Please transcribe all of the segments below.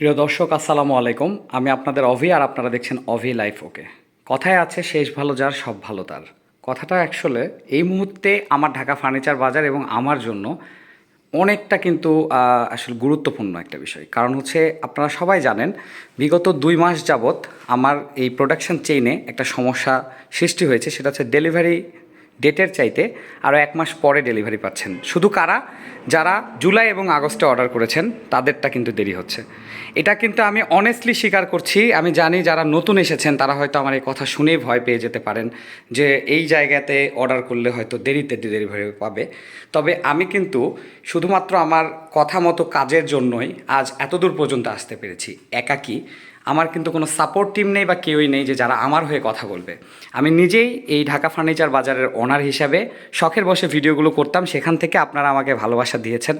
প্রিয় দর্শক, আসসালামু আলাইকুম। আমি আপনাদের অভি আর আপনারা দেখছেন অভি লাইফ, ওকে। কথায় আছে, শেষ ভালো যার, সব ভালো তার। কথাটা অ্যাকচুয়ালি এই মুহূর্তে আমার ঢাকা ফার্নিচার বাজার এবং আমার জন্য অনেকটা কিন্তু আসলে গুরুত্বপূর্ণ একটা বিষয়। কারণ হচ্ছে, আপনারা সবাই জানেন, বিগত দুই মাস যাবৎ আমার এই প্রোডাকশন চেইনে একটা সমস্যা সৃষ্টি হয়েছে, সেটা হচ্ছে ডেলিভারি ডেটের চাইতে আরও এক মাস পরে ডেলিভারি পাচ্ছেন। শুধু কারা? যারা জুলাই এবং আগস্টে অর্ডার করেছেন, তাদেরটা কিন্তু দেরি হচ্ছে। এটা কিন্তু আমি অনেস্টলি স্বীকার করছি। আমি জানি যারা নতুন এসেছেন, তারা হয়তো আমার এই কথা শুনেই ভয় পেয়ে যেতে পারেন যে এই জায়গাতে অর্ডার করলে হয়তো দেরিতে ডেলিভারি পাবে। তবে আমি কিন্তু শুধুমাত্র আমার কথা মতো কাজের জন্যই আজ এতদূর পর্যন্ত আসতে পেরেছি। একাকী আমার কিন্তু কোনো সাপোর্ট টিম নেই বা কেউই নেই যে যারা আমার হয়ে কথা বলবে। আমি নিজেই এই ঢাকা ফার্নিচার বাজারের ওনার হিসাবে শখের বসে ভিডিওগুলো করতাম, সেখান থেকে আপনারা আমাকে ভালোবাসা দিয়েছেন,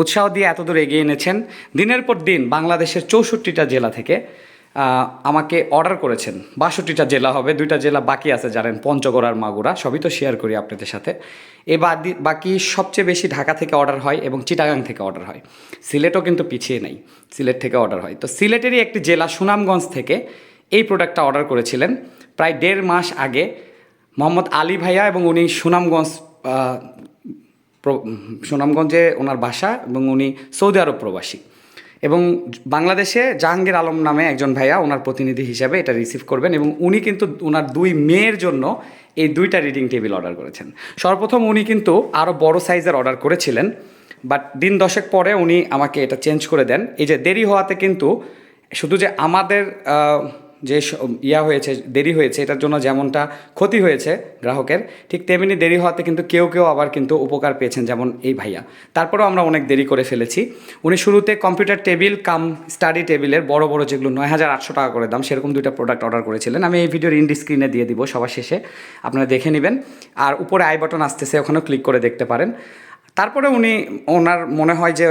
উৎসাহ দিয়ে এতদূর এগিয়ে এনেছেন। দিনের পর দিন বাংলাদেশের চৌষট্টিটা জেলা থেকে আমাকে অর্ডার করেছেন। বাষট্টিটা জেলা হবে, দুইটা জেলা বাকি আছে জানেন, পঞ্চগড় আর মাগুরা, সবই তো শেয়ার করি আপনাদের সাথে। এ বাদ, বাকি সবচেয়ে বেশি ঢাকা থেকে অর্ডার হয় এবং চিটাগাং থেকে অর্ডার হয়। সিলেটও কিন্তু পিছিয়ে নেই, সিলেট থেকে অর্ডার হয়। তো সিলেটেরই একটি জেলা সুনামগঞ্জ থেকে এই প্রোডাক্টটা অর্ডার করেছিলেন। প্রায় দেড় মাস আগে মোহাম্মদ আলী ভাইয়া এবং উনি সুনামগঞ্জ সুনামগঞ্জে ওনার বাসা এবং উনি সৌদি আরব প্রবাসী। এবং বাংলাদেশে জাহাঙ্গীর আলম নামে একজন ভাইয়া ওনার প্রতিনিধি হিসাবে এটা রিসিভ করবেন এবং উনি কিন্তু ওনার দুই মেয়ের জন্য এই দুইটা রিডিং টেবিল অর্ডার করেছেন। সর্বপ্রথম উনি কিন্তু আরও বড় সাইজের অর্ডার করেছিলেন বাট দিন দশেক পরে উনি আমাকে এটা চেঞ্জ করে দেন। এই যে দেরি হওয়াতে কিন্তু শুধু যে আমাদের যে ইয়া হয়েছে, দেরি হয়েছে, এটার জন্য যেমনটা ক্ষতি হয়েছে গ্রাহকের, ঠিক তেমনি দেরি হওয়াতে কিন্তু কেউ কেউ আবার কিন্তু উপকার পেয়েছেন যেমন এই ভাইয়া। তারপরেও আমরা অনেক দেরি করে ফেলেছি। উনি শুরুতে কম্পিউটার টেবিল কাম স্টাডি টেবিলের বড় বড় যেগুলো নয় হাজার আটশো টাকা করে দাম, সেরকম দুইটা প্রোডাক্ট অর্ডার করেছিলেন। আমি এই ভিডিওর ইন্ডি স্ক্রিনে দিয়ে দিব সবার শেষে, আপনারা দেখে নেবেন। আর উপরে আই বাটন আসতেছে, ওখানেও ক্লিক করে দেখতে পারেন। তারপরে উনি, ওনার মনে হয় যে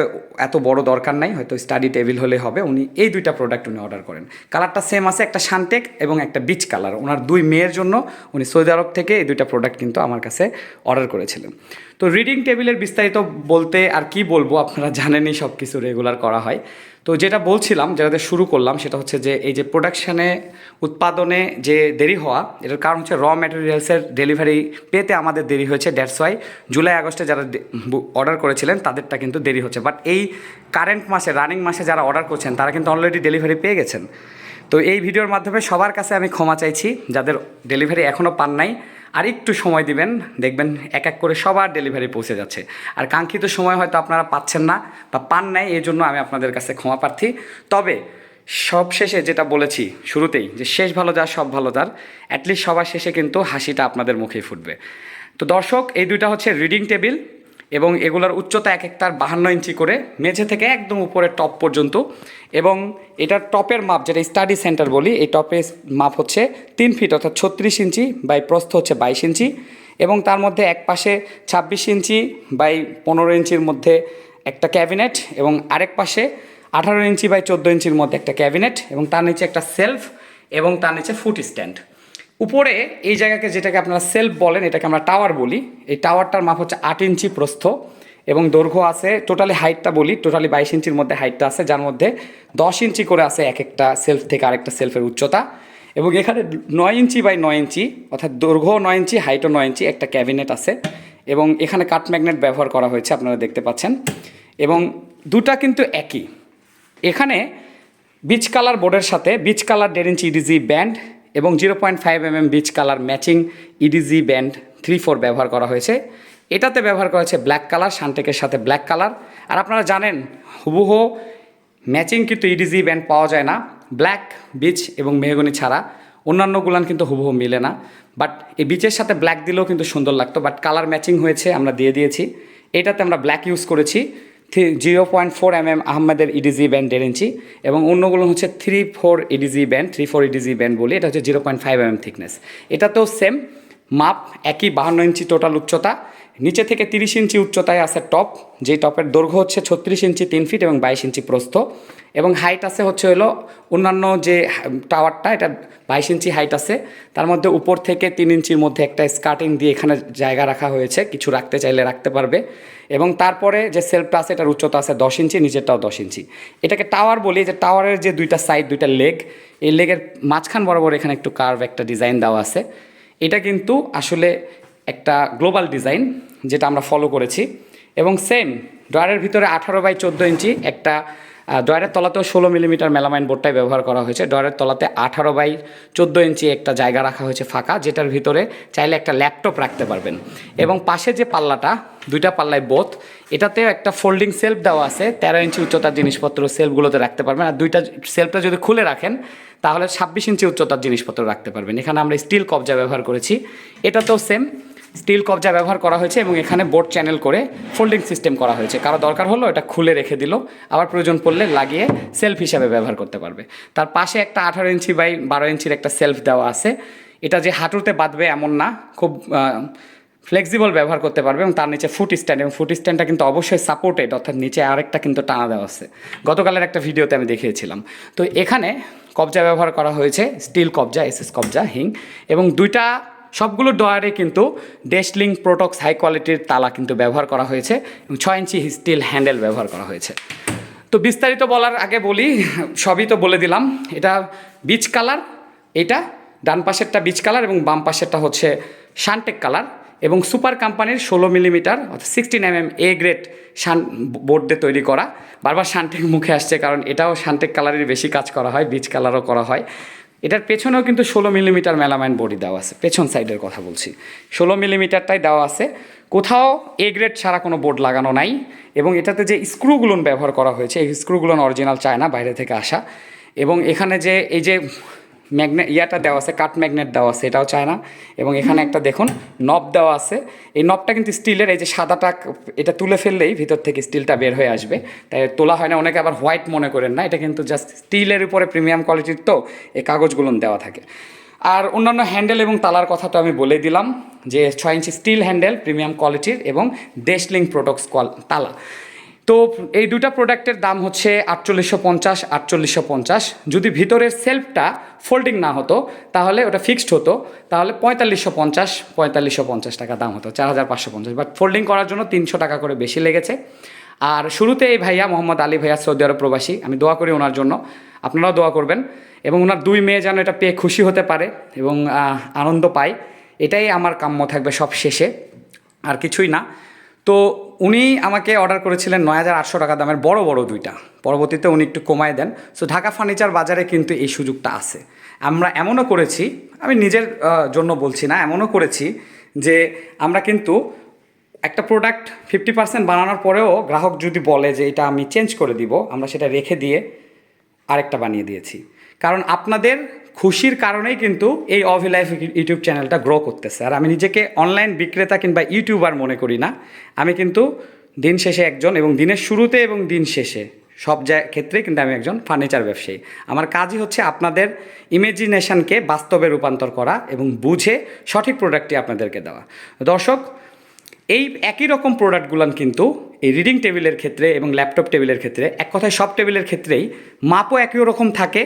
এত বড় দরকার নাই, হয়তো স্টাডি টেবিল হলে হবে, উনি এই দুইটা প্রোডাক্ট উনি অর্ডার করেন। কালারটা সেম আছে, একটা শানটেক এবং একটা বিচ কালার ওনার দুই মেয়ের জন্য উনি সৌদি আরব থেকে এই দুইটা প্রোডাক্ট কিন্তু আমার কাছে অর্ডার করেছিলেন। তো রিডিং টেবিলের বিস্তারিত বলতে আর কি বলব, আপনারা জানেনই সব কিছু রেগুলার করা হয়। তো যেটা বলছিলাম যেটাতে শুরু করলাম সেটা হচ্ছে যে এই যে প্রোডাকশানে উৎপাদনে যে দেরি হওয়া, এটার কারণ হচ্ছে র ম্যাটেরিয়ালসের ডেলিভারি পেতে আমাদের দেরি হয়েছে দ্যাটস ওয়াই জুলাই, আগস্টে যারা অর্ডার করেছিলেন তাদেরটা কিন্তু দেরি হচ্ছে। বাট এই কারেন্ট মাসে রানিং মাসে যারা অর্ডার করছেন, তারা কিন্তু অলরেডি ডেলিভারি পেয়ে গেছেন। তো এই ভিডিওর মাধ্যমে সবার কাছে আমি ক্ষমা চাইছি, যাদের ডেলিভারি এখনও পান নাই। আর একটু সময় দিবেন। দেখবেন এক এক করে সবার ডেলিভারি পৌঁছে যাচ্ছে। আর কাঙ্ক্ষিত সময় হয়তো আপনারা পাচ্ছেন না বা পান নাই, এই জন্য আমি আপনাদের কাছে ক্ষমা প্রার্থী। তবে সব শেষে যেটা বলেছি শুরুতেই, যে শেষ ভালো যার, সব ভালো যার অ্যাটলিস্ট সবার শেষে কিন্তু হাসিটা আপনাদের মুখেই ফুটবে। তো দর্শক, এই দুইটা হচ্ছে রিডিং টেবিল এবং এগুলোর উচ্চতা এক একটার বাহান্ন ইঞ্চি করে মেঝে থেকে একদম উপরে টপ পর্যন্ত। এবং এটার টপের মাপ যেটা স্টাডি সেন্টার বলি, এই টপের মাপ হচ্ছে তিন ফিট অর্থাৎ ছত্রিশ ইঞ্চি বাই প্রস্থ হচ্ছে বাইশ ইঞ্চি। এবং তার মধ্যে এক পাশে ছাব্বিশ ইঞ্চি বাই পনেরো ইঞ্চির মধ্যে একটা ক্যাবিনেট এবং আরেক পাশে আঠারো ইঞ্চি বাই চোদ্দ ইঞ্চির মধ্যে একটা ক্যাবিনেট এবং তার নিচে একটা সেলফ এবং তার নিচে ফুট স্ট্যান্ড। উপরে এই জায়গাকে যেটাকে আপনারা সেলফ বলেন, এটাকে আমরা টাওয়ার বলি। এই টাওয়ারটার মাপ হচ্ছে আট ইঞ্চি প্রস্থ এবং দৈর্ঘ্য আছে টোটালি হাইটটা বলি টোটালি বাইশ ইঞ্চির মধ্যে হাইটটা আছে, যার মধ্যে দশ ইঞ্চি করে আছে এক একটা সেলফ থেকে আরেকটা সেলফের উচ্চতা। এবং এখানে নয় ইঞ্চি বাই নয় ইঞ্চি, অর্থাৎ দৈর্ঘ্য নয় ইঞ্চি হাইটও নয় ইঞ্চি একটা ক্যাবিনেট আছে। এবং এখানে কাট ম্যাগনেট ব্যবহার করা হয়েছে, আপনারা দেখতে পাচ্ছেন। এবং দুটা কিন্তু একই। এখানে বিচ কালার বোর্ডের সাথে বিচ কালার দেড় ইঞ্চি ইডিজি ব্যান্ড এবং zero point five M M beech colour matching EDG band three four ব্যবহার করা হয়েছে। এটাতে ব্যবহার করা হয়েছে ব্ল্যাক কালার শানটেকের সাথে ব্ল্যাক কালার আর আপনারা জানেন, হুবহু ম্যাচিং কিন্তু ইডিজি ব্যান্ড পাওয়া যায় না। ব্ল্যাক বিচ এবং মেহগনি ছাড়া অন্যান্যগুলান কিন্তু হুবহু মিলে না। বাট এই বিচের সাথে ব্ল্যাক দিলেও কিন্তু সুন্দর লাগতো। বাট কালার ম্যাচিং হয়েছে, আমরা দিয়ে দিয়েছি। এটাতে আমরা ব্ল্যাক ইউজ করেছি। Zero point four M M আহমেদের ইডিজি ব্যান্ড দেড় ইঞ্চি এবং অন্যগুলো হচ্ছে three four EDG band three four EDG band বলি, এটা হচ্ছে zero point five M M thickness এটাতেও সেম মাপ একই বাহান্ন ইঞ্চি টোটাল উচ্চতা। নিচে থেকে তিরিশ ইঞ্চি উচ্চতায় আছে টপ, যেই টপের দৈর্ঘ্য হচ্ছে ছত্রিশ ইঞ্চি তিন ফিট এবং বাইশ ইঞ্চি প্রস্থ। এবং হাইট আছে হচ্ছে হলো অন্যান্য যে টাওয়ারটা, এটা বাইশ ইঞ্চি হাইট আছে। তার মধ্যে উপর থেকে তিন ইঞ্চির মধ্যে একটা স্কার্টিং দিয়ে এখানে জায়গা রাখা হয়েছে, কিছু রাখতে চাইলে রাখতে পারবে। এবং তারপরে যে সেলফটা আছে, এটার উচ্চতা আছে দশ ইঞ্চি, নিচেরটাও দশ ইঞ্চি। এটাকে টাওয়ার বলি যে টাওয়ারের যে দুইটা সাইড দুইটা লেগ এই লেগের মাঝখান বরাবর এখানে একটু কার্ভ একটা ডিজাইন দেওয়া আছে। এটা কিন্তু আসলে একটা গ্লোবাল ডিজাইন যেটা আমরা ফলো করেছি এবং সেম ড্রয়ারের ভিতরে আঠারো বাই চোদ্দ ইঞ্চি একটা ড্রয়ারের তলাতেও ষোলো মিলিমিটার মেলামাইন বোর্ডটাই ব্যবহার করা হয়েছে। ড্রয়ারের তলাতে আঠারো বাই চোদ্দ ইঞ্চি একটা জায়গা রাখা হয়েছে ফাঁকা, যেটার ভিতরে চাইলে একটা ল্যাপটপ রাখতে পারবেন। এবং পাশে যে পাল্লাটা, দুইটা পাল্লায় বোথ এটাতেও একটা ফোল্ডিং সেলফ দেওয়া আছে। তেরো ইঞ্চি উচ্চতার জিনিসপত্র সেলফগুলোতে রাখতে পারবেন। আর দুইটা সেলফটা যদি খুলে রাখেন, তাহলে ছাব্বিশ ইঞ্চি উচ্চতার জিনিসপত্র রাখতে পারবেন। এখানে আমরা স্টিল কবজা ব্যবহার করেছি। এটাতেও সেম স্টিল কবজা ব্যবহার করা হয়েছে এবং এখানে বোর্ড চ্যানেল করে ফোল্ডিং সিস্টেম করা হয়েছে। কারও দরকার হলো এটা খুলে রেখে দিল, আবার প্রয়োজন পড়লে লাগিয়ে সেলফ হিসাবে ব্যবহার করতে পারবে। তার পাশে একটা আঠারো ইঞ্চি বাই বারো ইঞ্চির একটা সেলফ দেওয়া আছে। এটা যে হাঁটুতে বাঁধবে এমন না, খুব ফ্লেক্সিবল ব্যবহার করতে পারবে এবং তার নিচে ফুট স্ট্যান্ড এবং ফুট স্ট্যান্ডটা কিন্তু অবশ্যই সাপোর্টেড অর্থাৎ নিচে আরেকটা কিন্তু টানা দেওয়া আছে। গতকালের একটা ভিডিওতে আমি দেখিয়েছিলাম। তো এখানে কবজা ব্যবহার করা হয়েছে, স্টিল কবজা, এসএস কবজা, হিং এবং দুইটা সবগুলো ডয়ারে কিন্তু ডেস্টলিং প্রোটক্স হাই কোয়ালিটির তালা কিন্তু ব্যবহার করা হয়েছে এবং ছয় ইঞ্চি স্টিল হ্যান্ডেল ব্যবহার করা হয়েছে। তো বিস্তারিত বলার আগে বলি, সবই তো বলে দিলাম, এটা বিচ কালার, এটা ডান পাশেরটা বিচ কালার এবং বাম পাশেরটা হচ্ছে শানটেক কালার এবং সুপার কোম্পানির ষোলো মিলিমিটার অর্থাৎ sixteen M M A grade Shaan board দিয়ে তৈরি করা। বারবার শানটেক মুখে আসছে কারণ এটাও শানটেক কালারের বেশি কাজ করা হয় বিচ কালারও করা হয়। এটার পেছনেও কিন্তু ষোলো মিলিমিটার মেলামাইন বডি দেওয়া আছে, পেছন সাইডের কথা বলছি। ষোলো মিলিমিটারটাই দেওয়া আছে। কোথাও এ গ্রেড ছাড়া কোনো বোর্ড লাগানো নাই এবং এটাতে যে স্ক্রুগুলোন ব্যবহার করা হয়েছে, এই স্ক্রুগুলোন অরিজিনাল চায় না বাইরে থেকে আসা এবং এখানে যে, এই যে ম্যাগনেট ইয়াটা দেওয়া আছে কাঠ ম্যাগনেট দেওয়া আছে, এটাও চায় না। এবং এখানে একটা দেখুন, নব দেওয়া আছে। এই নবটা কিন্তু স্টিলের, এই যে সাদাটা এটা তুলে ফেললেই ভিতর থেকে স্টিলটা বের হয়ে আসবে। তাই তোলা হয় না, অনেকে আবার হোয়াইট মনে করেন না, এটা কিন্তু জাস্ট স্টিলের উপরে প্রিমিয়াম কোয়ালিটির তো এই কাগজগুলো দেওয়া থাকে। আর অন্যান্য হ্যান্ডেল এবং তালার কথা তো আমি বলে দিলাম, যে ছয় ইঞ্চি স্টিল হ্যান্ডেল প্রিমিয়াম কোয়ালিটির এবং ডেসলিং প্রোডক্টস তালা। তো এই দুটা প্রোডাক্টের দাম হচ্ছে আটচল্লিশশো পঞ্চাশ আটচল্লিশশো পঞ্চাশ। যদি ভিতরের সেলফটা ফোল্ডিং না হতো, তাহলে ওটা ফিক্সড হতো, তাহলে পঁয়তাল্লিশশো পঞ্চাশ পঁয়তাল্লিশশো পঞ্চাশ টাকা দাম হতো, চার হাজার পাঁচশো পঞ্চাশ। বাট ফোল্ডিং করার জন্য তিনশো টাকা করে বেশি লেগেছে। আর শুরুতে এই ভাইয়া মোহাম্মদ আলী ভাইয়া সৌদি আরব প্রবাসী, আমি দোয়া করি ওনার জন্য, আপনারাও দোয়া করবেন। এবং ওনার দুই মেয়ে যেন এটা পেয়ে খুশি হতে পারে এবং আনন্দ পায়, এটাই আমার কাম্য থাকবে সব শেষে আর কিছুই না। তো উনি আমাকে অর্ডার করেছিলেন নয় হাজার আটশো টাকা দামের বড় বড় দুইটা। পরবর্তীতে উনি একটু কমায় দেন। সো ঢাকা ফার্নিচার বাজারে কিন্তু এই সুযোগটা আছে। আমরা এমনও করেছি, আমি নিজের জন্য বলছি না, এমনও করেছি যে আমরা কিন্তু একটা প্রোডাক্ট ফিফটি পার্সেন্ট বানানোর পরেও গ্রাহক যদি বলে যে এটা আমি চেঞ্জ করে দিব, আমরা সেটা রেখে দিয়ে আরেকটা বানিয়ে দিয়েছি। কারণ আপনাদের খুশির কারণেই কিন্তু এই অভি লাইফ ইউটিউব চ্যানেলটা গ্রো করতেছে। আর আমি নিজেকে অনলাইন বিক্রেতা কিংবা ইউটিউবার মনে করি না। আমি কিন্তু দিন শেষে একজন এবং দিনের শুরুতে এবং দিন শেষে সব জায় ক্ষেত্রে কিন্তু আমি একজন ফার্নিচার ব্যবসায়ী। আমার কাজই হচ্ছে আপনাদের ইমেজিনেশনকে বাস্তবে রূপান্তর করা এবং বুঝে সঠিক প্রোডাক্টটি আপনাদেরকে দেওয়া। দর্শক, এই একই রকম প্রোডাক্টগুলান কিন্তু এই রিডিং টেবিলের ক্ষেত্রে এবং ল্যাপটপ টেবিলের ক্ষেত্রে, এক কথায় সব টেবিলের ক্ষেত্রেই মাপও একই রকম থাকে।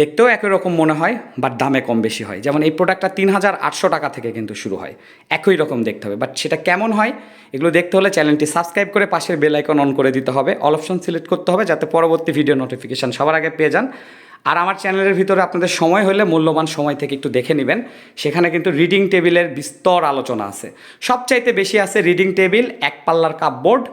দেখতেও একই রকম মনে হয় বাট দামে কম বেশি হয়। যেমন এই প্রোডাক্টটা তিন হাজার আটশো টাকা থেকে কিন্তু শুরু হয়। একই রকম দেখতে হবে বাট সেটা কেমন হয়, এগুলো দেখতে হলে চ্যানেলটি সাবস্ক্রাইব করে পাশের বেল আইকন অন করে দিতে হবে। অল অপশন সিলেক্ট করতে হবে, যাতে পরবর্তী ভিডিও নোটিফিকেশান সবার আগে পেয়ে যান। আর আমার চ্যানেলের ভিতরে আপনাদের সময় হলে, মূল্যবান সময় থেকে একটু দেখে নেবেন। সেখানে কিন্তু রিডিং টেবিলের বিস্তর আলোচনা আছে। সবচাইতে বেশি আছে রিডিং টেবিল এক পাল্লার কাপবোর্ড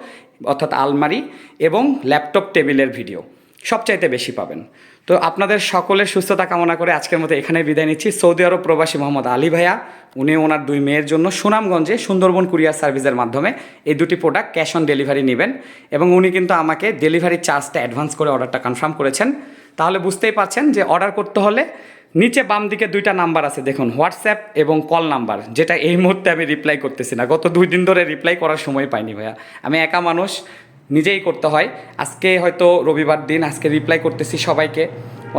অর্থাৎ আলমারি, এবং ল্যাপটপ টেবিলের ভিডিও সবচাইতে বেশি পাবেন। তো আপনাদের সকলের সুস্থতা কামনা করে আজকের মতো এখানে বিদায় নিচ্ছি। সৌদি আরব প্রবাসী মোহাম্মদ আলী ভাইয়া, উনি ওনার দুই মেয়ের জন্য সুনামগঞ্জে সুন্দরবন কুরিয়ার সার্ভিসের মাধ্যমে এই দুটি প্রোডাক্ট ক্যাশ অন ডেলিভারি নেবেন এবং উনি কিন্তু আমাকে ডেলিভারি চার্জটা অ্যাডভান্স করে অর্ডারটা কনফার্ম করেছেন। তাহলে বুঝতেই পারছেন যে অর্ডার করতে হলে নিচে বাম দিকে দুইটা নাম্বার আছে, দেখুন হোয়াটসঅ্যাপ এবং কল নাম্বার যেটা এই মুহূর্তে আমি রিপ্লাই করতেছি না। গত দুই দিন ধরে রিপ্লাই করার সময় পাইনি ভাইয়া। আমি একা মানুষ নিজেই করতে হয়। আজকে হয়তো রবিবার দিন, আজকে রিপ্লাই করতেছি সবাইকে।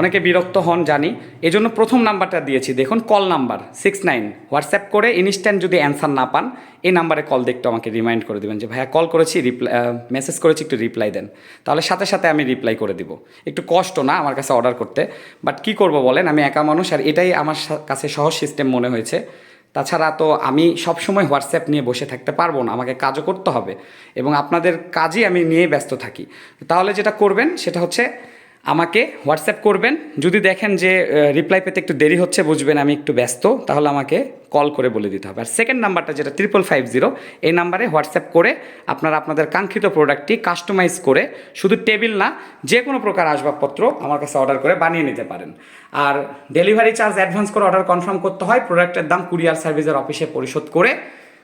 অনেকে বিরক্ত হন, জানি। এই জন্য প্রথম নাম্বারটা দিয়েছি। দেখুন call number six nine WhatsApp করে ইনস্ট্যান্ট যদি অ্যান্সার না পান, এই নাম্বারে কল একটু আমাকে রিমাইন্ড করে দেবেন যে, ভাইয়া কল করেছি রিপ্লাই মেসেজ করেছি, একটু রিপ্লাই দেন। তাহলে সাথে সাথে আমি রিপ্লাই করে দিব। একটু কষ্ট না আমার কাছে অর্ডার করতে। বাট কি করব বলেন? আমি একা মানুষ, আর এটাই আমার কাছে সহজ সিস্টেম মনে হয়েছে। তাছাড়া তো আমি সবসময় হোয়াটসঅ্যাপ নিয়ে বসে থাকতে পারব না, আমাকে কাজও করতে হবে এবং আপনাদের কাজই আমি নিয়ে ব্যস্ত থাকি। তাহলে যেটা করবেন সেটা হচ্ছে আমাকে হোয়াটসঅ্যাপ করবেন। যদি দেখেন যে রিপ্লাই পেতে একটু দেরি হচ্ছে, বুঝবেন আমি একটু ব্যস্ত, তাহলে আমাকে কল করে বলে দিতে হবে। আর সেকেন্ড নাম্বারটা যেটা ট্রিপল ফাইভ জিরো এই নাম্বারে হোয়াটসঅ্যাপ করে আপনারা আপনাদের কাঙ্ক্ষিত প্রোডাক্টটি কাস্টমাইজ করে শুধু টেবিল না, যে কোনো প্রকার আসবাবপত্র আমার কাছে অর্ডার করে বানিয়ে নিতে পারেন। আর ডেলিভারি চার্জ অ্যাডভান্স করে অর্ডার কনফার্ম করতে হয় প্রোডাক্টের দাম কুরিয়ার সার্ভিসের অফিসে পরিশোধ করে।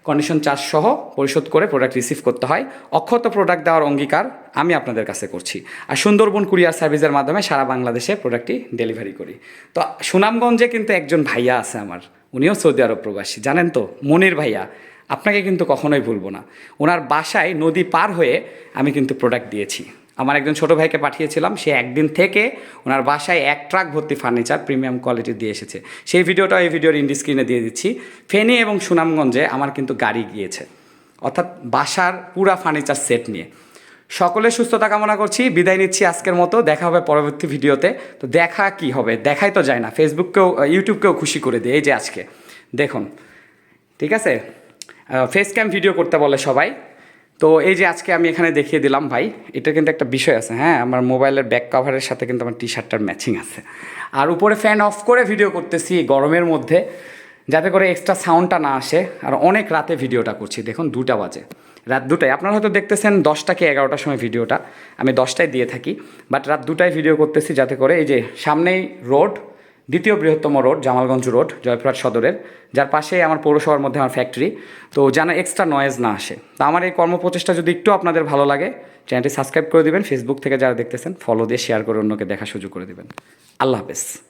কন্ডিশন চার্জ সহ পরিশোধ করে প্রোডাক্ট রিসিভ করতে হয়। অক্ষত প্রোডাক্ট দেওয়ার অঙ্গীকার আমি আপনাদের কাছে করছি। আর সুন্দরবন কুরিয়ার সার্ভিসের মাধ্যমে সারা বাংলাদেশে প্রোডাক্টটি ডেলিভারি করি। তো সুনামগঞ্জে কিন্তু একজন ভাইয়া আছে আমার। উনিও সৌদি আরব প্রবাসী। জানেন তো, মনির ভাইয়া। আপনাকে কিন্তু কখনোই ভুলবো না। ওনার বাসায় নদী পার হয়ে আমি কিন্তু প্রোডাক্ট দিয়েছি। আমার একজন ছোট ভাইকে পাঠিয়েছিলাম, সে একদিন থেকে ওনার বাসায় এক ট্রাক ভর্তি ফার্নিচার প্রিমিয়াম কোয়ালিটি দিয়ে এসেছে। সেই ভিডিওটা এই ভিডিওর ইন্ডি স্ক্রিনে দিয়ে দিচ্ছি। ফেনী এবং সুনামগঞ্জে আমার কিন্তু গাড়ি গিয়েছে। অর্থাৎ বাসার পুরা ফার্নিচার সেট নিয়ে। সকলের সুস্থতা কামনা করছি, বিদায় নিচ্ছি আজকের মতো, দেখা হবে পরবর্তী ভিডিওতে। তো দেখা কি হবে? দেখাই তো যায় না ফেসবুককেও ইউটিউবকেও খুশি করে দিই, এই যে আজকে। দেখুন, ঠিক আছে? ফেস ক্যাম ভিডিও করতে বলে সবাই। তো এই যে আজকে আমি এখানে দেখিয়ে দিলাম ভাই, এটা কিন্তু একটা বিষয় আছে হ্যাঁ? আমার মোবাইলের ব্যাক কভারের সাথে কিন্তু আমার টি শার্টটার ম্যাচিং আছে। আর উপরে ফ্যান অফ করে ভিডিও করতেছি গরমের মধ্যে, যাতে করে এক্সট্রা সাউন্ডটা না আসে। আর অনেক রাতে ভিডিওটা করছি, দেখুন দুটা বাজে। রাত দুটায়, আপনারা হয়তো দেখতেছেন দশটা কি এগারোটার সময় ভিডিওটা আমি দশটায় দিয়ে থাকি। বাট রাত দুটায় ভিডিও করতেছি যাতে করে এই যে সামনেই রোড দ্বিতীয় বৃহত্তম রোড জামালগঞ্জ রোড, জয়পুরহাট সদরের, যার পাশে আমার পৌরসভার মধ্যে আমার ফ্যাক্টরি তো যেন এক্সট্রা নয়েজ না আসে। তা আমার এই কর্মপ্রচেষ্টা যদি একটু আপনাদের ভালো লাগে চ্যানেলটি সাবস্ক্রাইব করে দেবেন ফেসবুক থেকে যারা দেখতেছেন ফলো দিয়ে শেয়ার করে অন্যকে দেখা সুযোগ করে দেবেন। আল্লাহ হাফেজ।